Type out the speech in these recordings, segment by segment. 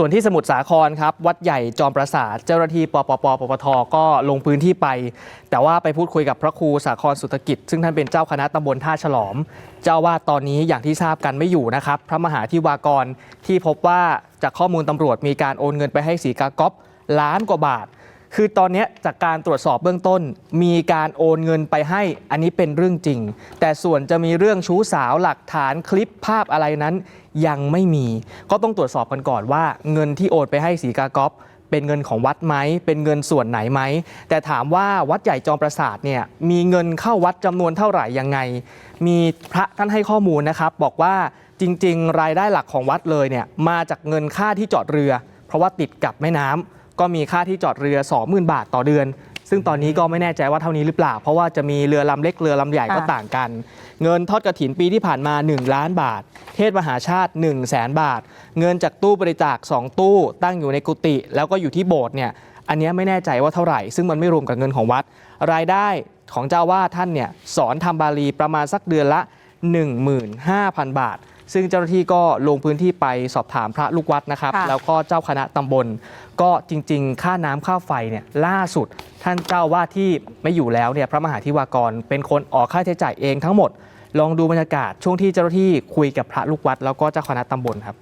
ส่วนที่สมุทรสาครครับ วัดใหญ่จอมปราสาทเจ้าหน้าที่ปปปปปทก็ลงพื้นที่ไป แต่ว่าไปพูดคุยกับพระครูสาครสุตกิจ ซึ่งท่านเป็นเจ้าคณะตำบลท่าฉลอม เจ้าวาดตอนนี้อย่างที่ทราบกันไม่อยู่นะครับ พระมหาธิวากรที่พบว่าจากข้อมูลตำรวจมีการโอนเงินไปให้สีกาก๊อฟล้านกว่าบาท คือตอนนี้จากการตรวจสอบเบื้องต้น มีการโอนเงินไปให้อันนี้เป็นเรื่องจริง แต่ส่วนจะมีเรื่องชู้สาวหลักฐานคลิปภาพอะไรนั้น ยังไม่มี ก็ต้องตรวจสอบกันก่อนว่า เงินที่โอนไปให้สีกากอฟเป็นเงินของวัดไหม เป็นเงินส่วนไหนไหม แต่ถามว่าวัดใหญ่จอมประสาทเนี่ยมีเงินเข้าวัดจำนวนเท่าไหร่ยังไง มีพระท่านให้ข้อมูลนะครับ บอกว่าจริง ๆ รายได้หลักของวัดเลยเนี่ยมาจากเงินค่าที่จอดเรือ เพราะว่าติดกับแม่น้ำ ก็มีค่าที่จอดเรือ 20,000 บาทต่อเดือน ซึ่งตอนนี้ก็ไม่แน่ใจว่าเท่านี้หรือเปล่า เพราะว่าจะมีเรือลำเล็กเรือลำใหญ่ก็ต่างกัน เงินทอดกระถินปีที่ผ่านมา 1 ล้านบาท เทศมหาชาติ 1 0 0 0 0แสนบาท เงินจากตู้บริจาค2ตู้ตั้งอยู่ในกุฏิแล้วก็อยู่ที่โบสถ์เนี่ยอันนี้ไม่แน่ใจว่าเท่าไหร่ ซึ่งมันไม่รวมกับเงินของวัด รายได้ของเจ้าวาดท่านเนี่ยสอนทำบาลีประมาณสักเดือนละ 15,000 บาท ซึ่งเจ้าหน้าที่ก็ลงพื้นที่ไปสอบถามพระลูกวัดนะครับ ค่ะ แล้วก็เจ้าคณะตำบล ก็จริง ๆ ค่าน้ำค่าไฟเนี่ยล่าสุด ท่านเจ้าว่าที่ไม่อยู่แล้วเนี่ยพระมหาธิวากรเป็นคนออกค่าใช้จ่ายเองทั้งหมด ลองดูบรรยากาศช่วงที่เจ้าหน้าที่คุยกับพระลูกวัด แล้วก็เจ้าคณะตำบลครับ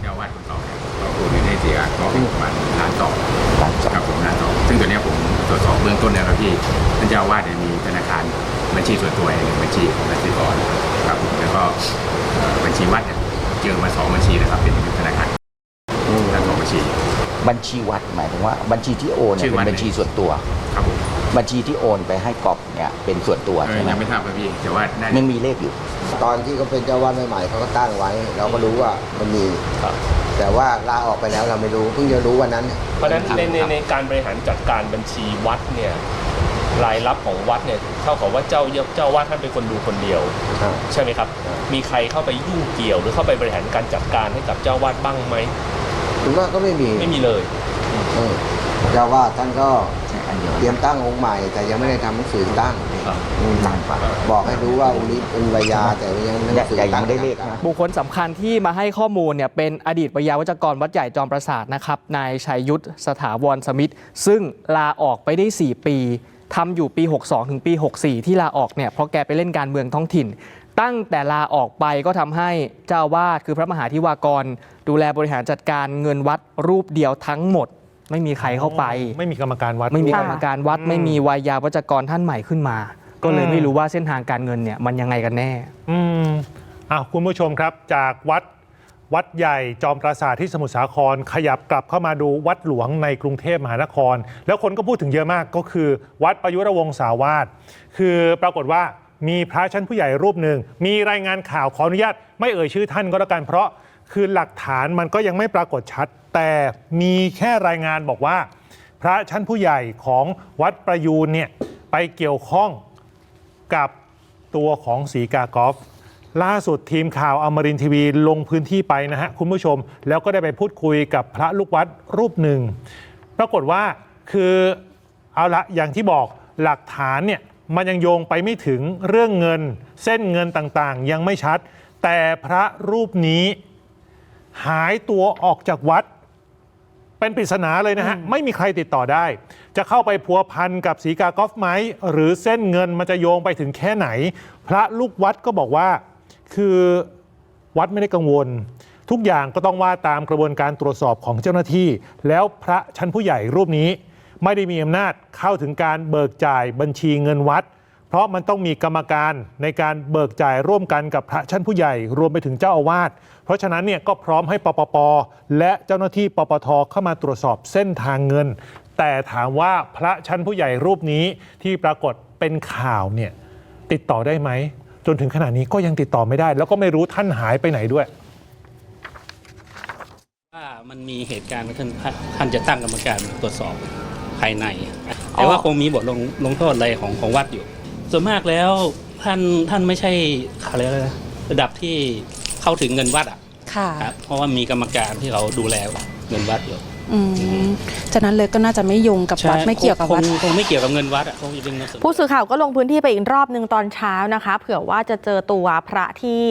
เจ้าอาวาดคนสองเนี่ยเราโอนเงินให้เสียก็ประมาณล้านสองล้านสองครับผมล้านสองซึ่งตัวเนี้ยผมตรวจสอบเบื้องต้นแล้วครับพี่ท่านเจ้าอาวาดเนี่ยมีธนาคาร บัญชีส่วนตัวเองบัญชีของกสิกรครับผมแล้วก็เอ่อบัญชีวัดเนี่ยเจอมาสองบัญชีนะครับเป็นธนาคารทั้งสองบัญชี บัญชีวัดหมายถึงว่าบัญชีที่โอนเนี่ยชื่อวัเป็ดนบัญชีส่วนตัวครับผมบัญชีที่โอนไปให้กอบเนี่ยเป็นส่วนตัวเออใช่ไหมยังไม่ทราบครับพี่แต่ว่าน่ามันมีเลขอยู่ ตอนที่เขาเป็นเจ้าวาดใหม่ๆเขาก็ตั้งไว้ เราก็รู้ว่ามันมีแต่ว่าลาออกไปแล้วเราไม่รู้เพิ่งจะรู้วันนั้น เพราะฉะนั้นในในในการบริหารจัดการบัญชีวัดเนี่ย รายรับของวัดเนี่ยเท่ากับว่าเจ้าเจ้าวาดท่านเป็นคนดูคนเดียวอ่าใช่ไหมครับ มีใครเข้าไปยุ่งเกี่ยว หรือเข้าไปบริหารการจัดการให้กับเจ้าวาดบ้างไหมถึงว่าก็ไม่มีไม่มีเลย เออเจ้าวาดท่านก็ใช่อันเดียวเตรียมตั้งองค์ใหม่ แต่ยังไม่ได้ทำหนังสือตั้งครับ อืมล้านกว่าบอกให้รู้ว่าองค์นี้เป็นวิยาแต่ยังไม่ได้หนังสือแต่ยัตั้งงไม่ได้เลขนะบุคคลสำคัญที่มาให้ข้อมูลเนี่ยเป็นอดีตวิยาวัจกรวัดใหญ่จอมปราสาทนะครับนายชัยยุทธสถาวรสมิทธิ์ซึ่งลาออกไปได้ 4 ปี ทำอยู่ปี 62 ถึงปี 64 ที่ลาออกเนี่ยเพราะแกไปเล่นการเมืองท้องถิ่น ตั้งแต่ลาออกไปก็ทำให้เจ้าอาวาดคือพระมหาธิวากร ดูแลบริหารจัดการเงินวัดรูปเดียวทั้งหมด ไม่มีใครเข้าไป ไม่มีกรรมการวัด ไม่มีด้วยกรรมการวัดอืมไม่มีวายาวัจกรท่านใหม่ขึ้นมา ก็เลยอืมไม่รู้ว่าเส้นทางการเงินเนี่ยมันยังไงกันแน่ อืมอะคุณผู้ชมครับจากวัด วัดใหญ่จอมปราสาทที่สมุทรสาคร ขยับกลับเข้ามาดูวัดหลวงในกรุงเทพมหานคร แล้วคนก็พูดถึงเยอะมากก็คือ วัดประยุรวงศาวาสคือปรากฏว่ามีพระชั้นผู้ใหญ่รูปหนึ่ง มีรายงานข่าวขออนุญาต ไม่เอ่ยชื่อท่านก็แล้วกันเพราะคือหลักฐานมันก็ยังไม่ปรากฏชัด แต่มีแค่รายงานบอกว่า พระชั้นผู้ใหญ่ของวัดประยูนเนี่ยไปเกี่ยวข้องกับตัวของสีกากอฟ ล่าสุดทีมข่าวอมรินทร์ทีวีลงพื้นที่ไปนะฮะคุณผู้ชม แล้วก็ได้ไปพูดคุยกับพระลูกวัดรูปหนึ่ง ปรากฏว่าคือเอาละอย่างที่บอกหลักฐานเนี่ยมันยังโยงไปไม่ถึงเรื่องเงิน เส้นเงินต่างๆ ยังไม่ชัด แต่พระรูปนี้หายตัวออกจากวัด เป็นปริศนาเลยนะฮะ ไม่มีใครติดต่อได้ จะเข้าไปพัวพันกับสีกากอฟไหมหรือเส้นเงินมันจะโยงไปถึงแค่ไหน พระลูกวัดก็บอกว่า คือวัดไม่ได้กังวล ทุกอย่างก็ต้องว่าตามกระบวนการตรวจสอบของเจ้าหน้าที่ แล้วพระชั้นผู้ใหญ่รูปนี้ ไม่ได้มีอำนาจเข้าถึงการเบิกจ่ายบัญชีเงินวัด เพราะมันต้องมีกรรมการในการเบิกจ่ายร่วมกันกับพระชั้นผู้ใหญ่รวมไปถึงเจ้าอาวาสเพราะฉะนั้นเนี่ยก็พร้อมให้ปปปและเจ้าหน้าที่ปปทเข้ามาตรวจสอบเส้นทางเงิน แต่ถามว่าพระชั้นผู้ใหญ่รูปนี้ที่ปรากฏเป็นข่าวเนี่ยติดต่อได้ไหม จนถึงขณะนี้ก็ยังติดต่อไม่ได้ แล้วก็ไม่รู้ท่านหายไปไหนด้วย ว่ามันมีเหตุการณ์ท่านท่านจะตั้งกรรมการตรวจสอบภายใน แต่ว่าคงมีบทลงลงโทษอะไรของของวัดอยู่ ส่วนมากแล้วท่านท่านไม่ใช่อะไรนะระดับที่เข้าถึงเงินวัดอะค่ะ ครับเพราะว่ามีกรรมการที่เขาดูแลเงินวัดอยู่ อืมฉะนั้นเลยก็น่าจะไม่โยงกับวัดไม่เกี่ยวกับวัด คงคงไม่เกี่ยวกับเงินวัดอะคงจะเป็นเงินส่วนผู้สื่อข่าวก็ลงพื้นที่ไปอีกรอบหนึ่งตอนเช้านะคะ เผื่อว่าจะเจอตัวพระที่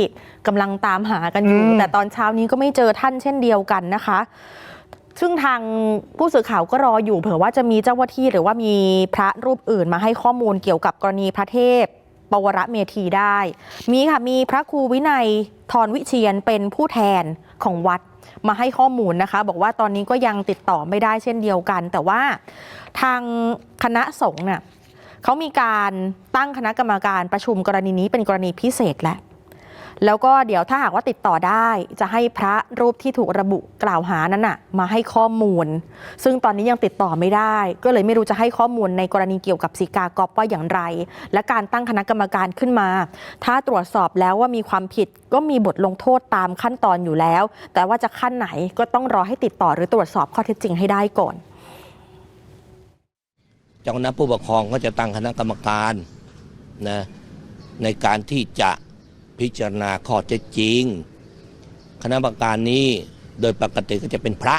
กำลังตามหากันอยู่ อืม แต่ตอนเช้านี้ก็ไม่เจอท่านเช่นเดียวกันนะคะ ซึ่งทางผู้สื่อข่าวก็รออยู่ เผื่อว่าจะมีเจ้าหน้าที่หรือว่ามีพระรูปอื่นมาให้ข้อมูลเกี่ยวกับกรณีพระเทพ ปวระเมธีได้ มีค่ะมีพระครูวินัยทรวิเชียนเป็นผู้แทนของวัดมาให้ข้อมูลนะคะ บอกว่าตอนนี้ก็ยังติดต่อไม่ได้เช่นเดียวกัน แต่ว่าทางคณะสงฆ์เนี่ยเขามีการตั้งคณะกรรมการประชุมกรณีนี้เป็นกรณีพิเศษแล้ว แล้วก็เดี๋ยวถ้าหากว่าติดต่อได้จะให้พระรูปที่ถูกระบุกล่าวหานั้นน่ะมาให้ข้อมูล ซึ่งตอนนี้ยังติดต่อไม่ได้ ก็เลยไม่รู้จะให้ข้อมูลในกรณีเกี่ยวกับสีกากอบว่าอย่างไร และการตั้งคณะกรรมการขึ้นมา ถ้าตรวจสอบแล้วว่ามีความผิดก็มีบทลงโทษตามขั้นตอนอยู่แล้ว แต่ว่าจะขั้นไหนก็ต้องรอให้ติดต่อหรือตรวจสอบข้อเท็จจริงให้ได้ก่อนเจ้าคณะผู้ปกครองก็จะตั้งคณะกรรมการนะในการที่จะ พิจารณาข้อเท็จจริง คณะกรรมการนี้โดยปกติก็จะเป็นพระ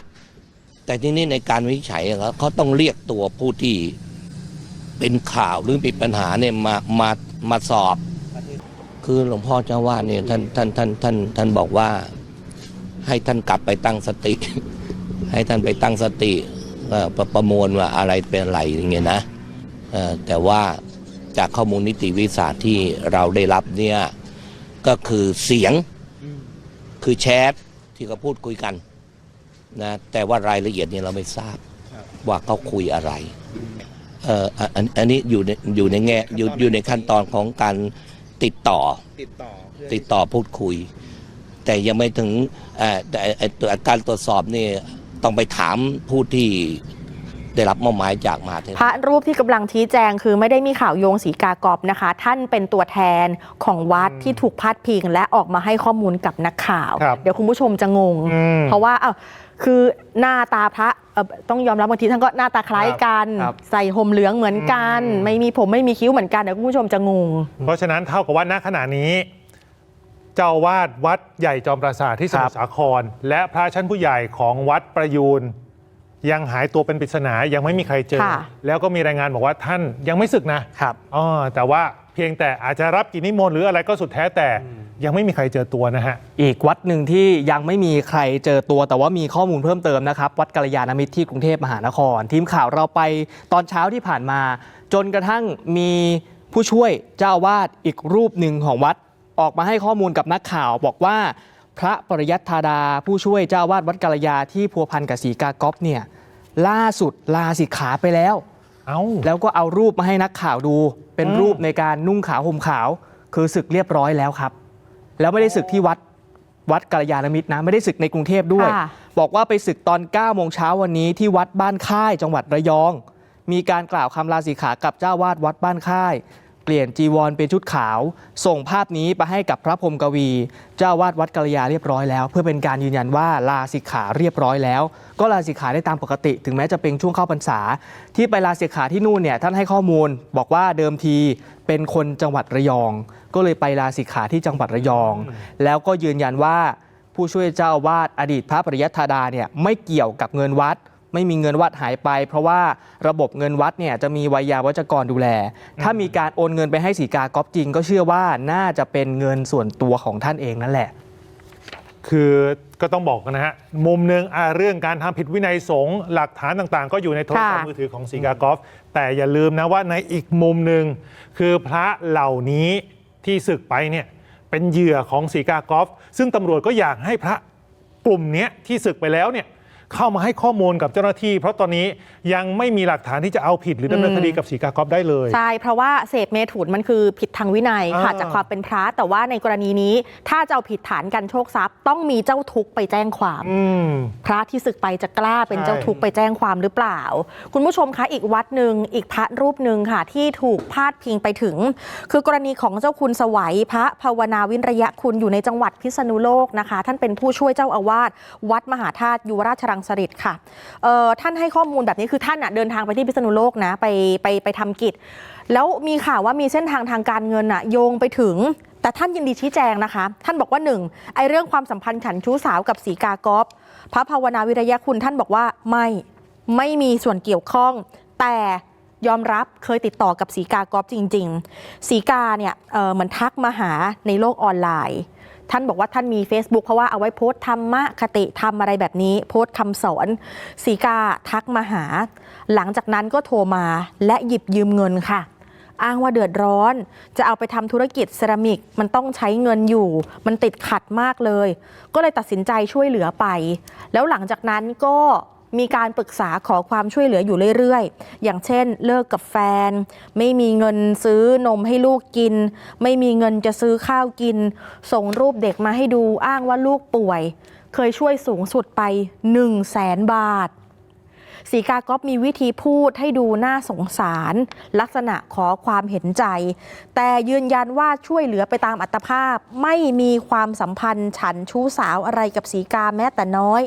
แต่ที่นี่ในการวินิจฉัยเขาต้องเรียกตัวผู้ที่เป็นข่าวหรือมีปัญหาเนี่ยมามามาสอบ คือหลวงพ่อเจ้าว่าเนี่ยท่านท่านท่านท่านท่านบอกว่า ให้ท่านกลับไปตั้งสติ ให้ท่านไปตั้งสติประประมวลว่าอะไรเป็นอะไรอย่างเงี้ยนะแต่ว่าจากข้อมูลนิติวิทยาศาสตร์ที่เราได้รับเนี่ย ก็คือเสียงคือแชทที่เขาพูดคุยกันนะแต่ว่ารายละเอียดเนี่ยเราไม่ทราบว่าเขาคุยอะไรเอ่ออันอันอันนี้อยู่ในอยู่ในแง่อยู่อยู่ในขั้นตอนของการติดต่อติดต่อติดต่อพูดคุย แต่ยังไม่ถึงเอ่อแต่ไอ้ตัวการตรวจสอบนี่ต้องไปถามผู้ที่ ได้รับมอบหมายจากมหาเทรพระรูปที่กำลังชี้แจงคือไม่ได้มีข่าวโยงสีกากอบนะคะ ท่านเป็นตัวแทนของวัดที่ถูกพาดพิง และออกมาให้ข้อมูลกับนักข่าวครับเดี๋ยวคุณผู้ชมจะงงอืมเพราะว่าอ้าวคือหน้าตาพระเอ่อต้องยอมรับบางทีท่านก็หน้าตาคล้ายกันครับใส่ห่มเหลืองเหมือนกันอืมไม่มีผมไม่มีคิ้วเหมือนกันเดี๋ยวคุณผู้ชมจะงง เพราะฉะนั้นเท่ากับว่าณขณะนี้ เจ้าอาวาดวัดใหญ่จอมปราสาทที่สมุทรสาคร และพระชั้นผู้ใหญ่ของวัดประยูน ยังหายตัวเป็นปริศนายังไม่มีใครเจอ ค่ะ แล้วก็มีรายงานบอกว่าท่านยังไม่ศึกนะครับ อ๋อแต่ว่าเพียงแต่อาจจะรับกิจนิมนต์หรืออะไรก็สุดแท้แต่ยังไม่มีใครเจอตัวนะฮะ อีกวัดหนึ่งที่ยังไม่มีใครเจอตัว แต่ว่ามีข้อมูลเพิ่มเติมนะครับ วัดกัลยาณมิตรที่กรุงเทพมหานคร ทีมข่าวเราไปตอนเช้าที่ผ่านมา จนกระทั่งมีผู้ช่วยเจ้าอาวาสอีกรูปหนึ่งของวัดออกมาให้ข้อมูลกับนักข่าว บอกว่า พระปริยัติธาดา ผู้ช่วยเจ้าอาวาสวัดกัลยาที่พัวพันกับสีกากอฟเนี่ยล่าสุดลาสิกขาไปแล้ว เอ้าแล้วก็เอารูปมาให้นักข่าวดู เป็นอืมรูปในการนุ่งขาวห่มขาว คือศึกเรียบร้อยแล้วครับ แล้วไม่ได้ศึกที่วัดวัดกัลยาณมิตรนะ ไม่ได้ศึกในกรุงเทพด้วยค่ะบอกว่าไปศึกตอน9โมงเช้าวันนี้ที่วัดบ้านค่ายจังหวัดระยอง มีการกล่าวคำลาสิกขากับเจ้าวาดวัดบ้านค่าย เปลี่ยนจีวรเป็นชุดขาว ส่งภาพนี้ไปให้กับพระพรหมกวี เจ้าวาดวัดกัลยาเรียบร้อยแล้ว เพื่อเป็นการยืนยันว่าลาสิกขาเรียบร้อยแล้ว ก็ลาสิกขาได้ตามปกติ ถึงแม้จะเป็นช่วงเข้าพรรษา ที่ไปลาสิกขาที่นู่นเนี่ยท่านให้ข้อมูล บอกว่าเดิมทีเป็นคนจังหวัดระยอง ก็เลยไปลาสิกขาที่จังหวัดระยอง แล้วก็ยืนยันว่าผู้ช่วยเจ้าวาดอดีตพระปริยัติธาดาเนี่ยไม่เกี่ยวกับเงินวัด ไม่มีเงินวัดหายไป เพราะว่าระบบเงินวัดเนี่ยจะมีวิยาวัจกรดูแล ถ้ามีการโอนเงินไปให้สีกากอบจริง ก็เชื่อว่าน่าจะเป็นเงินส่วนตัวของท่านเองนั่นแหละ คือก็ต้องบอกนะฮะ มุมหนึ่งอะเรื่องการทำผิดวินัยสงฆ์หลักฐานต่างๆ ก็อยู่ในโทรศัพท์ค่ะ มือถือของสีกากอฟแต่อย่าลืมนะว่าในอีกมุมหนึ่งคือพระเหล่านี้ที่ศึกไปเนี่ยเป็นเหยื่อของสีกากอฟซึ่งตำรวจก็อยากให้พระกลุ่มเนี้ยที่ศึกไปแล้วเนี่ย เข้ามาให้ข้อมูลกับเจ้าหน้าที่ เพราะตอนนี้ยังไม่มีหลักฐานที่จะเอาผิดหรือดำเนินคดีกับสีกากอฟได้เลย ใช่ เพราะว่าเสพเมถุนมันคือผิดทางวินัยค่ะอ่าจากความเป็นพระแต่ว่าในกรณีนี้ ถ้าจะเอาผิดฐานกันโชคทรัพย์ ต้องมีเจ้าทุกข์ไปแจ้งความ อืม พระที่ศึกไปจะกล้าเป็นใช่ เจ้าทุกข์ไปแจ้งความหรือเปล่า คุณผู้ชมคะอีกวัดหนึ่งอีกพระรูปหนึ่งค่ะ ที่ถูกพาดพิงไปถึง คือกรณีของเจ้าคุณสวัยพระภาวนาวินระยะคุณอยู่ในจังหวัดพิษณุโลกนะคะ ท่านเป็นผู้ช่วยเจ้าอาวาสวัดมหาธาตุยุวราชรังสฤษค่ะเอ่อท่านให้ข้อมูลแบบนี้คือท่านน่ะเดินทางไปที่พิษณุโลกนะไปไปไปทำกิจ แล้วมีข่าวว่ามีเส้นทางทางการเงินอะโยงไปถึงแต่ท่านยินดีชี้แจงนะคะ ท่านบอกว่าหนึ่งไอเรื่องความสัมพันธ์ฉันชู้สาวกับสีกากอฟพระภาวนาวิรยะคุณท่านบอกว่าไม่ไม่มีส่วนเกี่ยวข้อง แต่ยอมรับเคยติดต่อกับสีกากอฟจริง ๆ สีกาเนี่ยเเหมือนทักมาหาในโลกออนไลน์ ท่านบอกว่าท่านมี Facebook เพราะว่าเอาไว้โพสต์ธรรมะคติธรรมอะไรแบบนี้ โพสต์คำสอนสีกาทักมาหา หลังจากนั้นก็โทรมาและหยิบยืมเงินค่ะ อ้างว่าเดือดร้อน จะเอาไปทำธุรกิจเซรามิกมันต้องใช้เงินอยู่ มันติดขัดมากเลย ก็เลยตัดสินใจช่วยเหลือไป แล้วหลังจากนั้นก็ มีการปรึกษาขอความช่วยเหลืออยู่เรื่อยๆ อย่างเช่น เลิกกับแฟน ไม่มีเงินซื้อนมให้ลูกกิน ไม่มีเงินจะซื้อข้าวกิน ส่งรูปเด็กมาให้ดูอ้างว่าลูกป่วย เคยช่วยสูงสุดไป 1 0 0 0 0แสนบาท สีกาก๊อฟมีวิธีพูดให้ดูน่าสงสาร ลักษณะขอความเห็นใจ แต่ยืนยันว่าช่วยเหลือไปตามอัตภาพ ไม่มีความสัมพันธ์ฉันชู้สาวอะไรกับสีกาแม้แต่น้อย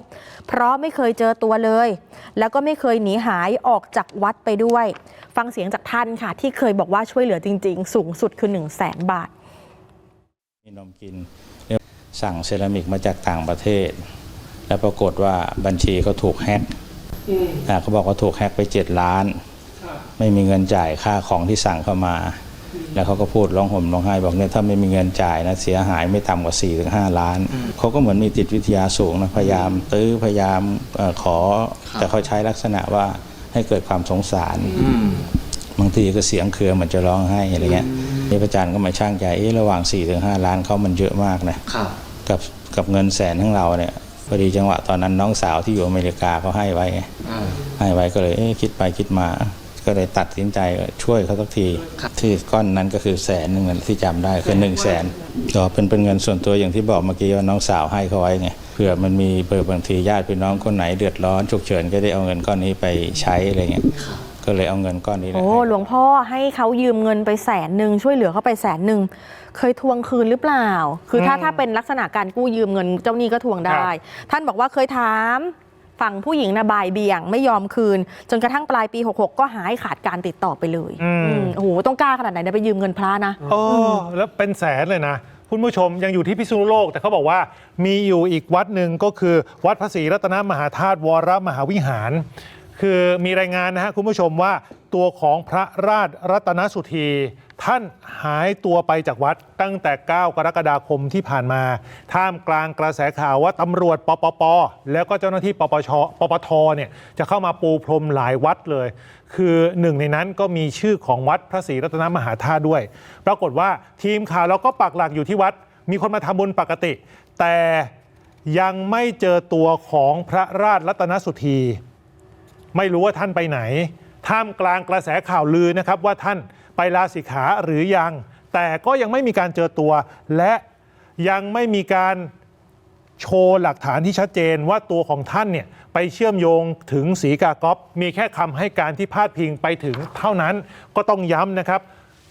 เพราะไม่เคยเจอตัวเลย แล้วก็ไม่เคยหนีหายออกจากวัดไปด้วย ฟังเสียงจากท่านค่ะ ที่เคยบอกว่าช่วยเหลือจริง ๆ สูงสุดคือ 1 0 0 0 0แสนบาทมีนมกินสั่งเซรามิกมาจากต่างประเทศ แล้วปรากฏว่าบัญชีเขาถูกแฮ็ก เขาบอกว่าถูกแฮ็กไป7ล้าน ไม่มีเงินจ่ายค่าของที่สั่งเข้ามา แล้วเขาก็พูดร้องห่มร้องไห้บอกเนี่ยถ้าไม่มีเงินจ่ายนะเสียหายไม่ต่ำกว่า4ี่ถึงห้าล้าน เขาก็เหมือนมีจิตวิทยาสูงนะพยายามตื้อพยายามเออขอ แต่เขาใช้ลักษณะว่าให้เกิดความสงสารบางทีก็เสียงเครือเหมันจะร้องไห้อะไรเงี้ยนี่พระอาจารย์ก็มาช่างใจเอ๊ะระหว่าง4ี่ถึงห้าล้านเขามันเยอะมากนะกับกับเงินแสนของเราเนี่ย พอดีจังหวะตอนนั้นน้องสาวที่อยู่อเมริกาเขาให้ไว้ไงให้ไว้ก็เลยเอ๊ะคิดไปคิดมา ก็เลยตัดสินใจช่วยเขาสักที ที่ก้อนนั้นก็คือแสนหนึ่งที่จำได้คือหนึ่งแสนก็เป็นเป็นเงินส่วนตัวอย่างที่บอกเมื่อกี้ว่าน้องสาวให้เขาไว้ไงเผื่อมันมีเบอร์บางทีญาติพี่น้องคนไหนเดือดร้อนฉุกเฉินก็ได้เอาเงินก้อนนี้ไปใช้อะไรเงี้ย ก็เลยเอาเงินก้อนนี้แหละโอ้หลวงพ่อให้เขายืมเงินไปแสนหนึ่งช่วยเหลือเขาไปแสนหนึ่งเคยทวงคืนหรือเปล่า คือถ้าอืมถ้าเป็นลักษณะการกู้ยืมเงินเจ้าหนี้ก็ทวงได้ท่านบอกว่าเคยถามฝั่งผู้หญิงนะบ่ายเบี่ยงไม่ยอมคืน จนกระทั่งปลายปี 66 ก็หายขาดการติดต่อไปเลยอืม อืมโอ้โหต้องกล้าขนาดไหนเนี่ยไปยืมเงินพระนะ โอ้แล้วเป็นแสนเลยนะ คุณผู้ชมยังอยู่ที่พิษณุโลก แต่เขาบอกว่ามีอยู่อีกวัดหนึ่งก็คือวัดพระศรีรัตนมหาธาตุวรมหาวิหาร คือมีรายงานนะฮะคุณผู้ชมว่าตัวของพระราชรัตนสุธี ท่านหายตัวไปจากวัดตั้งแต่ 9 กรกฎาคมที่ผ่านมา ท่ามกลางกระแสข่าวว่าตำรวจปปป แล้วก็เจ้าหน้าที่ปปชปปทเนี่ยจะเข้ามาปูพรมหลายวัดเลย คือหนึ่งในนั้นก็มีชื่อของวัดพระศรีรัตนมหาธาตุด้วย ปรากฏว่าทีมข่าวเราก็ปักหลักอยู่ที่วัด มีคนมาทำบุญปกติ แต่ยังไม่เจอตัวของพระราชรัตนสุธี ไม่รู้ว่าท่านไปไหน ท่ามกลางกระแสข่าวลือนะครับว่าท่านไปลาสิกขาหรือยัง แต่ก็ยังไม่มีการเจอตัว และยังไม่มีการโชว์หลักฐานที่ชัดเจนว่าตัวของท่านเนี่ยไปเชื่อมโยงถึงสีกากอฟมีแค่คำให้การที่พาดพิงไปถึงเท่านั้นก็ต้องย้ำนะครับ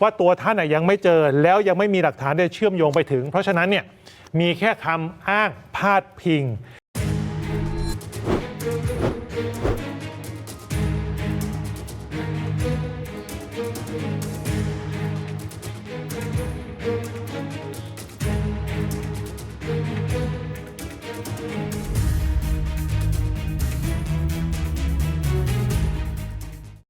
ว่าตัวท่านยังไม่เจอแล้วยังไม่มีหลักฐานที่เชื่อมโยงไปถึง เพราะฉะนั้นเนี่ยมีแค่คำอ้างพาดพิง